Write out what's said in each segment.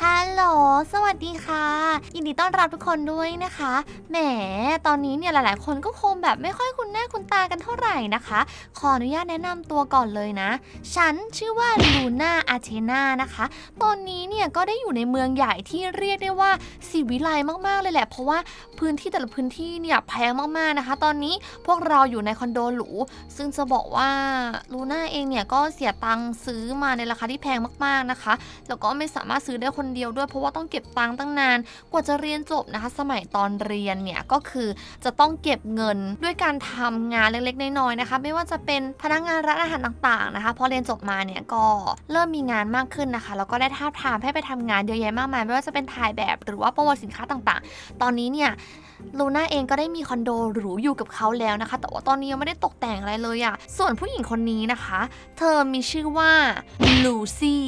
ฮั ลโหล สวัสดีค่ะ ยินดีต้อนรับทุกคนด้วยนะคะ แหม ตอนนี้เนี่ยหลายๆ คนก็คงแบบไม่ค่อยคุ้นหน้าคุ้นตากันเท่าไหร่นะคะ ขออนุญาตแนะนำตัวก่อนเลยนะ ฉันชื่อว่าลูน่าอาเทนานะคะ ตอนนี้เนี่ยก็ได้อยู่ในเมืองใหญ่ที่เรียกได้ว่าสีวิไลมากๆเลยแหละ เพราะว่าพื้นที่แต่ละพื้นที่เนี่ยแพงมากๆนะคะ ตอนนี้พวกเราอยู่ในคอนโดหรู ซึ่งจะบอกว่าลูน่าเองเนี่ยก็เสียตังค์ซื้อมาในราคาที่แพงมากๆนะคะ แล้วก็ไม่สามารถซื้อได้คนเดียวด้วยเพราะว่าต้องเก็บตังค์ตั้งนาน กว่าจะเรียนจบนะคะ สมัยตอนเรียนเนี่ยก็คือจะต้องเก็บเงินด้วยการทำงานเล็กๆน้อยๆนะคะ ไม่ว่าจะเป็นพนักงานร้านอาหารต่างๆนะคะ พอเรียนจบมาเนี่ยก็เริ่มมีงานมากขึ้นนะคะแล้วก็ได้ท้าทามให้ไปทำงานเยอะแยะมากมายไม่ว่าจะเป็นถ่ายแบบหรือว่าโปรโมทสินค้าต่างๆ ตอนนี้เนี่ยลูน่าเองก็ได้มีคอนโดหรูอยู่กับเขาแล้วนะคะ แต่ว่าตอนนี้ยังไม่ได้ตกแต่งอะไรเลยอะส่วนผู้หญิงคนนี้นะคะ เธอมีชื่อว่าลูซี่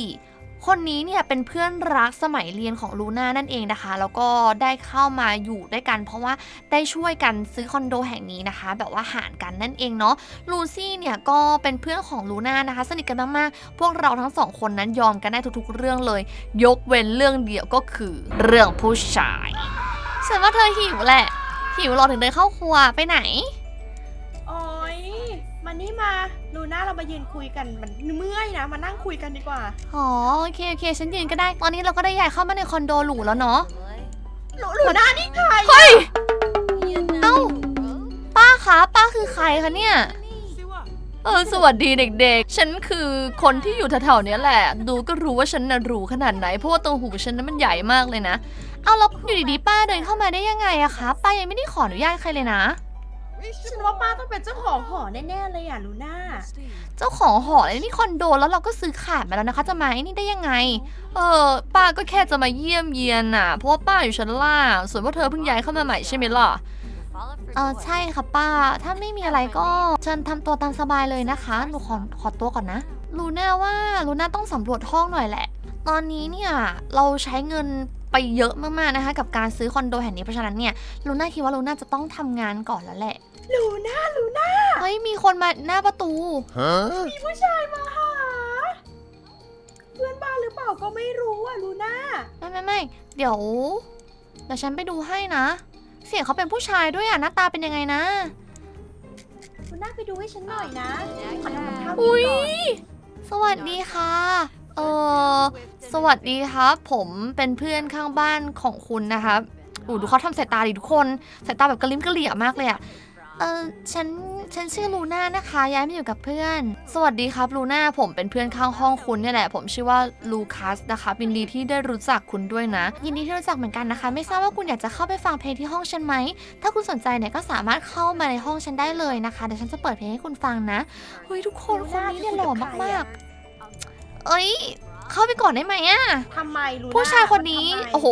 คนนี้เนี่ยเป็นเพื่อนรักสมัยเรียนของลูน่านั่นเองนะคะ แล้วก็ได้เข้ามาอยู่ด้วยกัน เพราะว่าได้ช่วยกันซื้อคอนโดแห่งนี้นะคะ แบบว่าหารกันนั่นเองเนาะลูซี่เนี่ยก็เป็นเพื่อนของลูน่านะคะ สนิทกันมากๆพวกเราทั้งสองคนนั้นยอมกันได้ทุกๆ เรื่องเลย ยกเว้นเรื่องเดียวก็คือเรื่องผู้ชายฉันว่าเธอหิวแหละหิวรอถึงเดินเข้าครัวไปไหน โอ้ยมานี่มา ดูหน้าเรามายืนคุยกันมันเมื่อยนะมานั่งคุยกันดีกว่าอ๋อโอเคโอเคฉันยืนก็ได้ ตอนนี้เราก็ได้ย้ายเข้ามาในคอนโดหรูแล้วเนาะหลูหลูหน้านี่ใครเฮ้ยเอ้าป้าคะป้าคือใครคะเนี่ยเออสวัสดีเด็กๆ ฉันคือคนที่อยู่แถวๆเนี้ยแหละ ดูก็รู้ว่าฉันน่ะหรูขนาดไหน เพราะว่าตัวหูฉันนั้นมันใหญ่มากเลยนะ เอาแล้วอยู่ดีๆป้าเดินเข้ามาได้ยังไงอะคะ ป้ายังไม่ได้ขออนุญาตใครเลยนะ ฉันว่าป้าต้องเป็นเจ้าของหอแน่ๆเลยอะลูน่า เจ้าของหอเลยนี่คอนโดแล้วเราก็ซื้อขาดมาแล้วนะคะจะมาไอ้นี่ได้ยังไง เออป้าก็แค่จะมาเยี่ยมเยียนน่ะ เพราะว่าป้าอยู่ชั้นล่าง ส่วนพวกเธอเพิ่งย้ายเข้ามาใหม่ใช่ไหมล่ะ เออใช่ค่ะป้า ถ้าไม่มีอะไรก็เชิญทำตัวตามสบายเลยนะคะ หนูขอขอตัวก่อนนะ ลูน่าว่าลูน่าต้องสำรวจห้องหน่อยแหละ ตอนนี้เนี่ยเราใช้เงิน ไปเยอะมากๆนะคะ กับการซื้อคอนโดแห่งนี้เพราะฉะนั้นเนี่ยลูน่าคิดว่าลูน่าจะต้องทำงานก่อนแล้วแหละลูน่าลูน่าเฮ้ยมีคนมาหน้าประตู Huh? มีผู้ชายมาหา เพื่อนบ้านหรือเปล่าก็ไม่รู้อะลูน่าไม่ไม่ไม่เดี๋ยวเดี๋ยวฉันไปดูให้นะ เสียงเขาเป็นผู้ชายด้วยอะหน้าตาเป็นยังไงนะลูน่าไปดูให้ฉันหน่อยนะขอทำกับข้าวกินอุ้ยก่อนสวัสดีค่ะเออสวัสดีครับ ผมเป็นเพื่อนข้างบ้านของคุณนะครับอูดูเขาทำสายตาดิทุกคนสายตาแบบกระลิ้มกระเหลี่ยมากเลยอะเออฉันฉันชื่อลูน่านะคะ ย้ายมาอยู่กับเพื่อน สวัสดีครับลูน่าผมเป็นเพื่อนข้างห้องคุณเนี่ยแหละ ผมชื่อว่าลูคัสนะคะยินดีที่ได้รู้จักคุณด้วยนะ ยินดีที่รู้จักเหมือนกันนะคะ ไม่ทราบว่าคุณอยากจะเข้าไปฟังเพลงที่ห้องฉันไหม ถ้าคุณสนใจเนี่ยก็สามารถเข้ามาในห้องฉันได้เลยนะคะเดี๋ยวฉันจะเปิดเพลงให้คุณฟังนะเฮ้ยทุกคนคนนี้เนี่ยหล่อมากๆ เอ้ย เข้าไปก่อนได้ไหมอะทำไมลูน่าผู้ชายคนนี้ ทำไมโอ้โห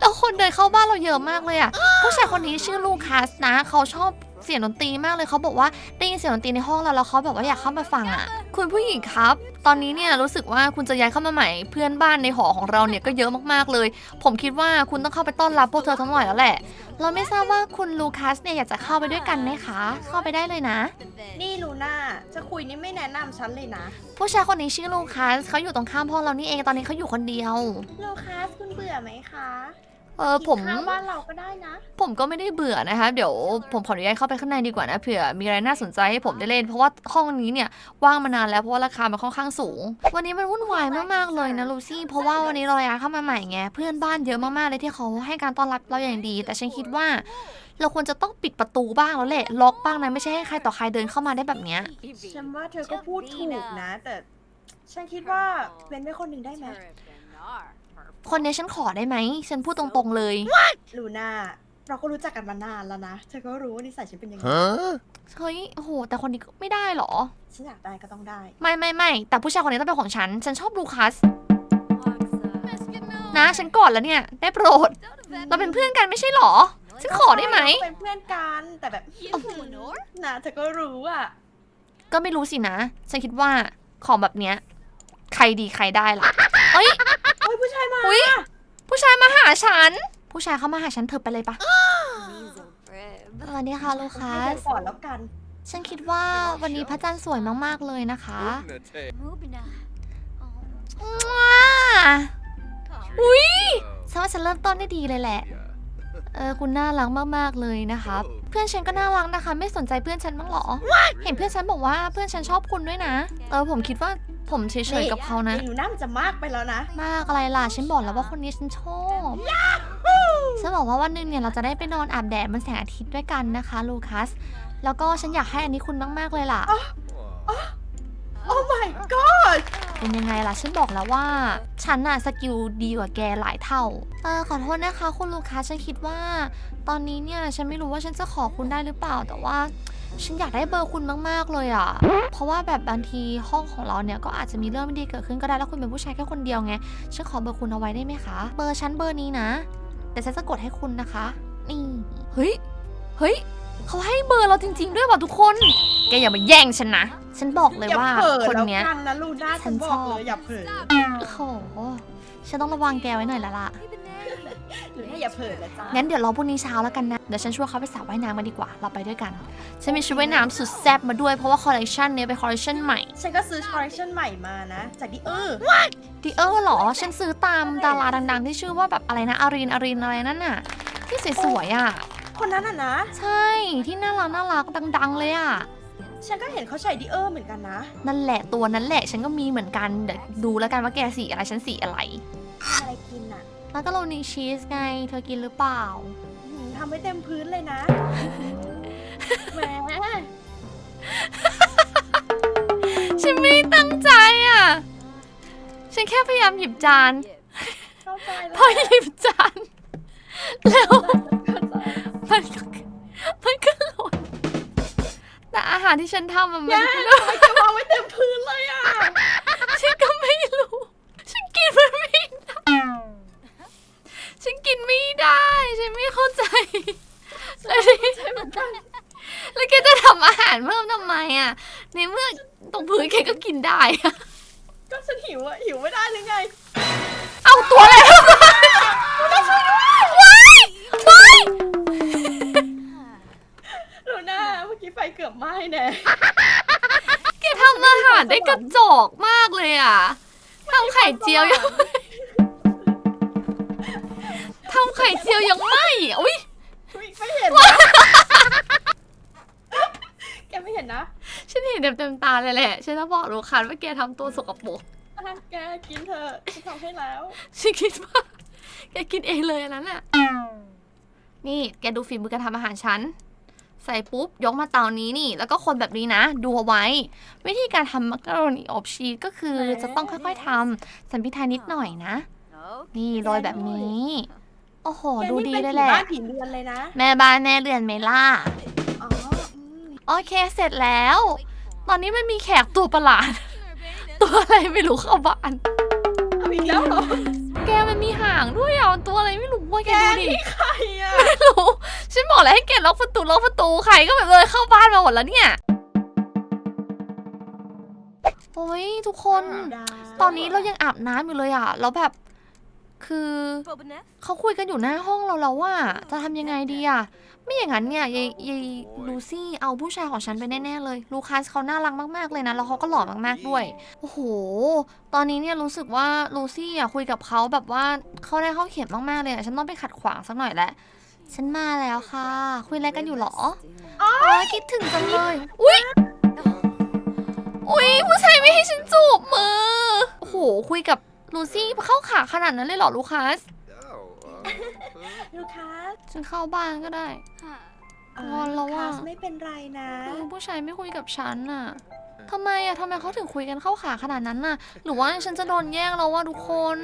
แล้วคนเดินเข้าบ้านเราเยอะมากเลยอะผู้ชายคนนี้ชื่อลูคัสนะ เขาชอบ เสียงดนตรีมากเลยเขาบอกว่าได้ยินเสียงดนตรีในห้องเราแล้วเขาแบบว่าอยากเข้ามาฟังอะคุณผู้หญิงครับ ตอนนี้เนี่ยรู้สึกว่าคุณจะย้ายเข้ามาใหม่เพื่อนบ้านในหอของเราเนี่ยก็เยอะมากๆเลย ผมคิดว่าคุณต้องเข้าไปต้อนรับพวกเธอทั้งหน่อยแล้วแหละ เราไม่ทราบว่าคุณลูคัสเนี่ยอยากจะเข้าไปด้วยกันไหมคะ เข้าไปได้เลยนะ นี่ลูน่าจะคุยนี่ไม่แนะนำฉันเลยนะ ผู้ชายคนนี้ชื่อลูคัสเขาอยู่ตรงข้ามห้องเรานี่เองตอนนี้เขาอยู่คนเดียวลูคัสคุณเบื่อไหมคะ เออผม กินข้าวบ้านเราก็ได้นะ ผมก็ไม่ได้เบื่อนะคะ เดี๋ยวผมขออนุญาตเข้าไปข้างในดีกว่านะเผื่อมีอะไรน่าสนใจให้ผมได้เล่น เพราะว่าห้องนี้เนี่ยว่างมานานแล้วเพราะว่าราคามันค่อนข้างสูง วันนี้มันวุ่นวายมากๆเลยนะลูซี่เพราะว่าวันนี้เราย้ายเข้ามาใหม่ไงเพื่อนบ้านเยอะมากๆเลยที่เขาให้การต้อนรับเราอย่างดี แต่ฉันคิดว่า เราควรจะต้องปิดประตูบ้างแล้วแหละล็อกบ้างนะไม่ใช่ให้ใครต่อใครเดินเข้ามาได้แบบเนี้ยฉันว่าเธอก็พูดถูกนะ แต่ฉันคิดว่าเว้นไว้คนหนึ่งได้ไหม คนนี้ฉันขอได้ไหม ฉันพูดตรงๆเลย ลูน่าเราก็รู้จักกันมานานแล้วนะ เธอก็รู้ว่านิสัยฉันเป็นยังไง Huh? เฮ้ยโอ้โห แต่คนนี้ก็ไม่ได้เหรอ ฉันอยากได้ก็ต้องได้ ไม่ไม่ไม่แต่ผู้ชายคนนี้ต้องเป็นของฉัน ฉันชอบลูคัส นะฉันกอดแล้วเนี่ย ได้โปรด เราเป็นเพื่อนกันไม่ใช่เหรอ ฉันขอได้ไหม เราเป็นเพื่อนกันแต่แบบนะเธอก็รู้อะ ก็ไม่รู้สินะ ฉันคิดว่าของแบบเนี้ย ใครดีใครได้ล่ะเฮ้ย โอ้ยผู้ชายมาอุ๊ยผู้ชายมาหาฉัน ผู้ชายเข้ามาหาฉันเธอไปเลยปะสวัสดีค่ะลูคัให้เธสอก่อนแล้วกัน ฉันคิดว่าวันนี้พระจันทร์สวยมากๆเลยนะคะว้าอุ้ยฉันว่าฉันเริ่มต้นได้ดีเลยแหละ เออคุณน่ารักมากๆเลยนะคะเพื่อนฉันก็น่ารักนะคะ ไม่สนใจเพื่อนฉันบ้างเหรอ เห็นเพื่อนฉันบอกว่าเพื่อนฉันชอบคุณด้วยนะ เออผมคิดว่าผมเฉยๆกับเขานะหนูหน้ามันจะมากไปแล้วนะ มากอะไรล่ะฉันบอกแล้วว่าคนนี้ฉันชอบฉันบอกว่าวันหนึ่งเนี่ยเราจะได้ไปนอนอาบแดดบนแสงอาทิตย์ด้วยกันนะคะลูคัส แล้วก็ฉันอยากให้อันนี้คุณมากๆเลยล่ะโอ้ my god เป็นยังไงล่ะ ฉันบอกแล้วว่า ฉันน่ะสกิลดีกว่าแกหลายเท่า เออขอโทษนะคะ คุณลูคัสฉันคิดว่า ตอนนี้เนี่ยฉันไม่รู้ว่าฉันจะขอคุณได้หรือเปล่าแต่ว่าฉันอยากได้เบอร์คุณมาก ๆ เลยอะ เพราะว่าแบบบางทีห้องของเราเนี่ยก็อาจจะมีเรื่องไม่ดีเกิดขึ้นก็ได้ แล้วคุณเป็นผู้ชายแค่คนเดียวไง ฉันขอเบอร์คุณเอาไว้ได้ไหมคะ เบอร์ฉันเบอร์นี้นะเดี๋ยวฉันจะกดให้คุณนะคะ นี่ เฮ้ย เฮ้ย เขาให้เบอร์เราจริง ๆ ด้วยว่ะทุกคน แกอย่ามาแย่งฉันนะ ฉันบอกเลยอย่าว่าเผลอคนแล้วเนี้ยกันนะลูน่าฉัฉันนบชออกบเลยอย่าเผลอโอ้โห ฉันต้องระวังแกไว้หน่อยและล่ะ หรือถ้าอย่าเผลอนะจ๊ะงั้นเดี๋ยวรอพรุ่งนี้เช้าแล้วกันนะ เดี๋ยวฉันชวนเขาไปสระว่ายน้ำกันดีกว่า เราไปด้วยกัน ฉันมีชุดว่ายน้ำสุดแซ่บมาด้วย เพราะว่าคอลเลคชันเนี้ยเป็นคอลเลคชันใหม่ ฉันก็ซื้อคอลเลคชันใหม่มานะ จากดิเออร์ดิเออร์หรอ ฉันซื้อตามดาราดัง ๆ ที่ชื่อว่าแบบอะไรนะอารีนอารีนอะไรนั่นน่ะ ที่สวยๆอะ คนนั้นอะนะ ใช่ที่น่ารักน่ารักดัง ๆ เลยอะ ฉันก็เห็นเขาใช้ดิเออร์เหมือนกันนะนั่นแหละตัวนั้นแหละ ฉันก็มีเหมือนกันเดี๋ยวดูแล้วกันว่าแกสีอะไรฉันสีอะไรอะไรกินอะแล้วก็โรนีชีสไง เธอกินหรือเปล่าหืมทำไว้เต็มพื้นเลยนะ แหมฉันไม่ได้ตั้งใจอะ ฉันแค่พยายามหยิบจาน เข้าใจแล้วพอหยิบจานแล้วเข้าใจ มันก็มันก็หล่นแต่อาหารที่ฉันทำอะมันแย่ทำไมจะวางไว้เต็มพื้นเลยอะ ฉันก็ไม่รู้ ฉันกินมันไม่ได้ฉันกินไม่ได้ ฉันไม่เข้าใจ แล้วนี่ใช่เหมือนกันแล้วแกจะทำอาหารเพิ่มทำไมอะ ในเมื่อตรงพื้นแกก็กินได้อะก็ฉันหิวอะหิวไม่ได้หรือไง เอาตัวอะไรเข้ามา กี้ไฟเกือบไหม้แน่แกทำอาหารได้กระจอกมากเลยอะทำไข่เจียวยังทำไข่เจียวยังไม่อุ้ยอุ๊ยไม่เห็นนะแกไม่เห็นนะฉันเห็นเต็มๆตาเลยแหละ ฉันจะบอกลูกค้าว่าแกทำตัวสกปรก อะแกกินเถอะฉันทำให้แล้ว ฉันคิดว่าแกกินเองเลยอันนั้นอะ นี่แกดูฝีมือการทำอาหารฉัน ใส่ปุ๊บ ยกมาเตานี้นี่ แล้วก็คนแบบนี้นะ ดูเอาไว้ วิธีการทำมักกะโรนีอบชีสก็คือไหนจะต้องค่อยๆทำสันพิทายนิดหน่อยนะ นี่โรยแบบนี้ โอ้โหแกดูนี่ดีเป็นเลยผีแหละ บ้านผีเรือนเลยนะ แม่บ้านแม่เรือนเมล่า อ๋ออืมโอเคเสร็จแล้ว ตอนนี้มันมีแขกตัวประหลาด ตัวอะไรไม่รู้เข้าบ้าน เอาอีกแล้วเหรอแกมันมีหางด้วยอะมันตัวอะไรไม่รู้ว่าแกแกดูดินี่ใครอะไม่รู้ ฉันบอกแล้วให้แกล็อกประตูล็อกประตูใครก็แบบเลยเข้าบ้านมาหมดแล้วเนี่ยโอ้ยทุกคน ตอนนี้เรายังอาบน้ำอยู่เลยอะแล้วแบบคือเขาคุยกันอยู่หน้าห้องเราแล้วว่า จะทำยังไงดีอะ ไม่อย่างนั้นเนี่ยยายยายลูซี่เอาผู้ชายของฉันไปแน่ๆเลย ลูคัสเขาน่ารักมากๆเลยนะแล้วเขาก็หล่อมากๆด้วยโอ้โห ตอนนี้เนี่ยรู้สึกว่าลูซี่อะคุยกับเขาแบบว่าเขาได้เข้าเขียนมากๆเลยอะฉันต้องไปขัดขวางสักหน่อยแหล้ว ฉันมาแล้วค่ะ คุยอะไรกันอยู่หรออ๋อคิดถึงจังเลย อุ๊ยอุ๊ยผู้ชายไม่ให้ฉันจูบมือ โอ้โห คุยกับลูซี่เข้าขาขนาดนั้นเลยเหรอลูคัส ลูคัสฉันเข้าบ้านก็ได้เอ่องอนแล้วอะ ลูคัสไม่เป็นไรนะเออผู้ชายไม่คุยกับฉันน่ะทำไมอะทำไมเขาถึงคุยกันเข้าขาขนาดนั้นน่ะ หรือว่าฉันจะโดนแย่งแล้วว่าทุกคน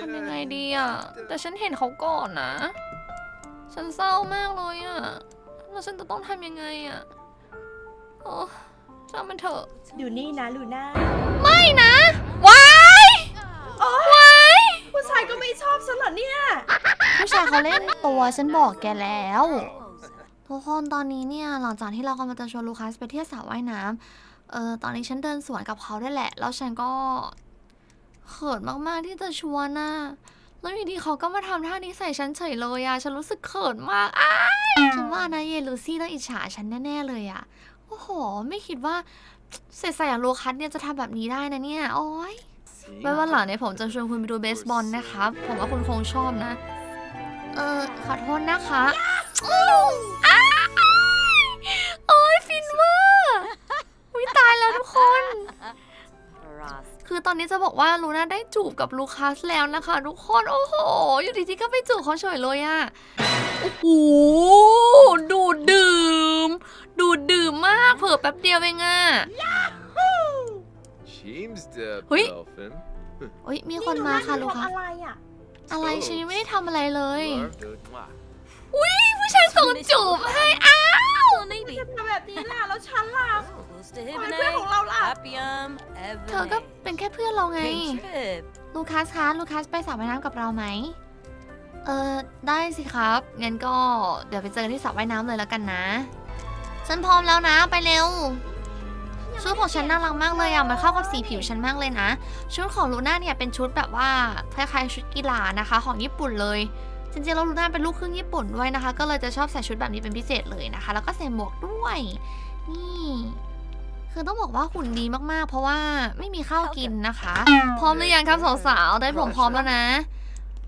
ทำยังไงดีอะแต่ฉันเห็นเขาก่อนนะ ฉันเศร้ามากเลยอะแล้วฉันจะต้องทำยังไงอะโอ้ช่างมันเถอะอยู่นี่นะลูน่าไม่นะว้ายโอ๊ยว้ายผู้ชายก็ไม่ชอบฉันเหรอเนี่ย ผู้ชายเขาเล่นตัวฉันบอกแกแล้ว ทุกคนตอนนี้เนี่ยหลังจากที่เรากำลังจะชวนลูคัสไปเที่ยวสระว่ายน้ำเออตอนนี้ฉันเดินสวนกับเขาได้วยแหละ แล้วฉันก็เขินมากๆที่จะชวนน่ะ แล้วอยู่ดีเขาก็มาทำท่านี้ใส่ฉันเฉยเลยอะฉันรู้สึกเขินมากอ้ายฉันว่านะเยลูซี่ต้องอิจฉาฉันแน่ๆเลยอะโอ้โห ไม่คิดว่าเศษใส่อย่างลูคัสเนี่ยจะทำแบบนี้ได้นะเนี่ย โอ้ยไว้วันหลังเนี่ยผมจะชวนคุณไปดูเบสบอลนะครับผมว่าคุณคงชอบนะ เออขอโทษนะคะ ตอนนี้จะบอกว่าลูน่าได้จูบกับลูคัสแล้วนะคะทุกคนโอ้โห อยู่ดีๆก็ไปจูบเขาเฉยเลยอะโอ้โหดูดดื่ม ดูดดื่มมากเผิ่แป๊บเดียวเองอะ Seems the Hui. dolphin. โอ้ยมีคนมาค่ะลูกคัสอะไรอะอะไรฉันยังไม่ได้ทำอะไรเลย Love the mwah. อุ้ย ผู้ชายส่งจูบให้ อ้าวจะทำแบบนี้ล่ะ แล้วฉันล่ะ Close to ทำไมเพื่อนของ Hibonite, เราล่ะ Appium, เธอก็ Ebony. เป็นแค่เพื่อนเราไง Hey, Trip. ลูคัสคะ ลูคัสไปสระว่ายน้ำกับเราไหม เออได้สิครับ งั้นก็เดี๋ยวไปเจอกันที่สระว่ายน้ำเลยแล้วกันนะ ฉันพร้อมแล้วนะ ไปเร็ว ชุดของฉันน่ารักมากเลยอะ มันเข้ากับสีผิวฉันมากเลยนะ ชุดของลูน่าเนี่ยเป็นชุดแบบว่าคล้ายๆชุดกีฬานะคะ ของญี่ปุ่นเลย จริงๆแล้วลูน่าเป็นลูกครึ่งญี่ปุ่นด้วยนะคะ ก็เลยจะชอบใส่ชุดแบบนี้เป็นพิเศษเลยนะคะ แล้วก็ใส่หมวกด้วย นี่ คือต้องบอกว่าหุ่นดีมากๆ เพราะว่าไม่มีข้าวกินนะคะ พร้อมหรือยังครับสาวๆได้ผมพร้อมแล้วนะ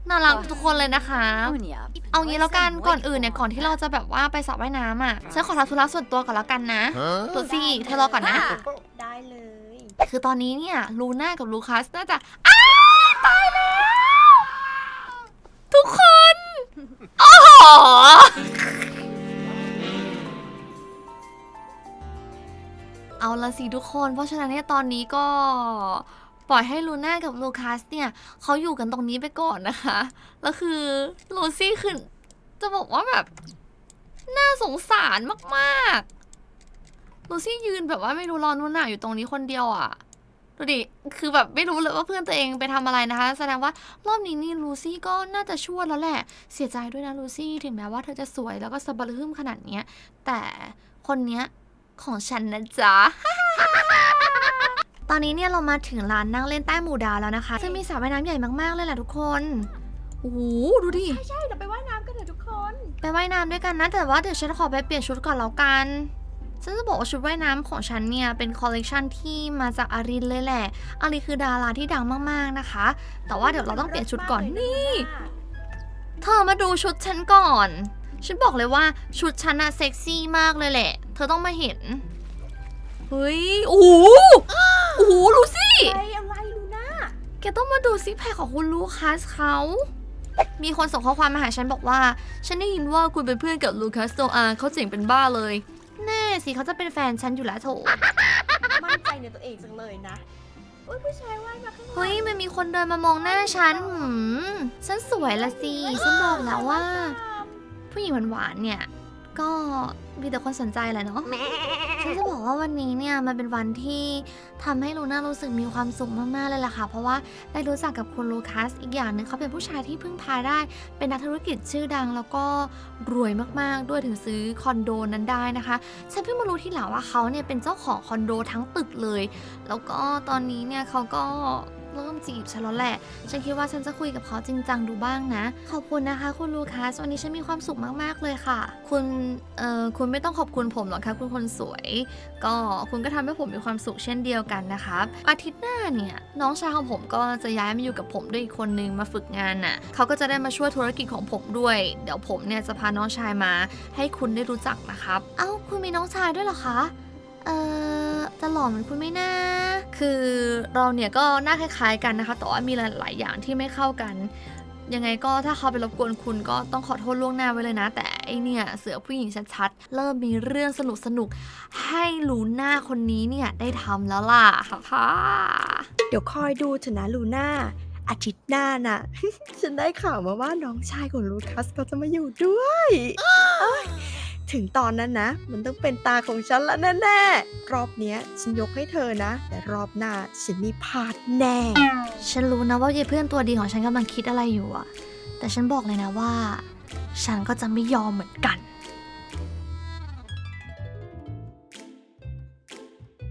น่ารักทุกคนเลยนะคะ Unia. เอางี้แล้วกันก่อนอื่นเนี่ยก่อนที่เราจะแบบว่าไปสระว่ายน้ำอะฉันขอทำธุระส่วนตัวก่อนแล้วกันนะ Huh? ตัวซี่เธอรอก่อนนะ ได้เลย คือตอนนี้เนี่ยลูน่ากับลูคัสน่าจะอ้าวตายแล้วทุกคน โอ้โห เอาละสิทุกคน เพราะฉะนั้นเนี่ยตอนนี้ก็ปล่อยให้ลูน่ากับลูคัสเนี่ยเขาอยู่กันตรงนี้ไปก่อนนะคะ แล้วคือลูซี่คือจะบอกว่าแบบ น่าสงสารมากๆลูซี่ยืนแบบว่าไม่รู้ร้อนรู้หนาวอยู่ตรงนี้คนเดียวอะ่ะ ดูดิ คือแบบไม่รู้เลยว่าเพื่อนตัวเองไปทำอะไรนะคะ แสดงว่ารอบนี้นี่ลูซี่ก็น่าจะช่วยแล้วแหละ เสียใจด้วยนะลูซี่ ถึงแม้ว่าเธอจะสวยแล้วก็สะบะลืมขนาดเนี้ย แต่คนเนี้ยของฉันนะจ๊ะตอนนี้เนี่ยเรามาถึงร้านนั่งเล่นใต้หมู่ดาวแล้วนะคะ ซึ่งมีสระว่ายน้ำใหญ่มากๆเลยแหละทุกคน โอ้โห ดูดิ ใช่ใช่เดี๋ยวไปว่ายน้ำกันเถอะทุกคน ไปว่ายน้ำด้วยกันนะ แต่ว่าเดี๋ยวฉันขอไปเปลี่ยนชุดก่อนแล้วกัน ฉันจะบอกว่าชุดว่ายน้ำของฉันเนี่ยเป็นคอลเลกชันที่มาจากอารินเลยแหละ อารินคือดาราที่ดังมากๆนะคะ แต่ว่าเดี๋ยวเราต้องเปลี่ยนชุดก่อนนี่ เธอมาดูชุดฉันก่อน ฉันบอกเลยว่าชุดฉันอะเซ็กซี่มากเลยแหละ เธอต้องมาเห็น เฮ้ย โอ้โหโอ้โหลูซี่อะไรอะไรลูน่าแกต้องมาดูซิกแพคของคุณลูคัสเขามีคนส่งข้อความมาหาฉันบอกว่า ฉันได้ยินว่าคุณเป็นเพื่อนกับลูคัสโซอาเขาเจ๋งเป็นบ้าเลย แน่สิเขาจะเป็นแฟนฉันอยู่แล้วโถมั่นใจในตัวเองจังเลยนะอุ้ยผู้ชายว่ายมาข้างหลังเฮ้ยมันมีคนเดินมามองหน้าฉันหืมฉันสวยละสิฉันบอกแล้วว่า ผู้หญิงหวานๆเนี่ย ก็มีแต่คนสนใจแหละเนาะฉันจะบอกว่าวันนี้เนี่ยมันเป็นวันที่ทำให้ลูน่ารู้สึกมีความสุขมากๆเลยล่ะค่ะ เพราะว่าได้รู้จักกับคุณลูคัสอีกอย่างหนึ่งเขาเป็นผู้ชายที่พึ่งพาได้ เป็นนักธุรกิจชื่อดังแล้วก็รวยมากๆ ด้วยถึงซื้อคอนโดนั้นได้นะคะ ฉันเพิ่งมารู้ทีหลังว่าเขาเนี่ยเป็นเจ้าของคอนโดทั้งตึกเลย แล้วก็ตอนนี้เนี่ยเขาก็ เริ่มจีบฉันแล้วแหละ ฉันคิดว่าฉันจะคุยกับเขาจริงจังดูบ้างนะ ขอบคุณนะคะ คุณลูคัสวันนี้ฉันมีความสุขมากๆเลยค่ะ คุณเอ่อคุณไม่ต้องขอบคุณผมหรอกค่ะคุณคนสวย ก็คุณก็ทำให้ผมมีความสุขเช่นเดียวกันนะครับอาทิตย์หน้าเนี่ยน้องชายของผมก็จะย้ายมาอยู่กับผมด้วยอีกคนนึงมาฝึกงานน่ะเขาก็จะได้มาช่วยธุรกิจของผมด้วย เดี๋ยวผมเนี่ยจะพาน้องชายมา ให้คุณได้รู้จักนะครับ เอ้าคุณมีน้องชายด้วยเหรอคะ เอ่อ จะหล่อเหมือนคุณไหม่น่าคือเราเนี่ยก็หน้าคล้ายๆกันนะคะ แต่ว่ามีหลายๆอย่างที่ไม่เข้ากัน ยังไงก็ถ้าเขาไปรบกวนคุณก็ต้องขอโทษล่วงหน้าไว้เลยนะ แต่ไอเนี่ยเสือผู้หญิงชัดๆ เริ่มมีเรื่องสนุกๆให้ลูน่าคนนี้เนี่ยได้ทำแล้วล่ะค่ะเดี๋ยวคอยดูเถอะนะลูน่าอาทิตย์หน้าน่ะ ฉันได้ข่าวมาว่าน้องชายของลูคัสเขาจะมาอยู่ด้วยเอ้ย ถึงตอนนั้นนะ มันต้องเป็นตาของฉันละแน่ๆรอบเนี้ยฉันยกให้เธอนะ แต่รอบหน้าฉันมีพาดแน่ ฉันรู้นะว่ายายเพื่อนตัวดีของฉันกำลังคิดอะไรอยู่อะแต่ฉันบอกเลยนะว่า ฉันก็จะไม่ยอมเหมือนกัน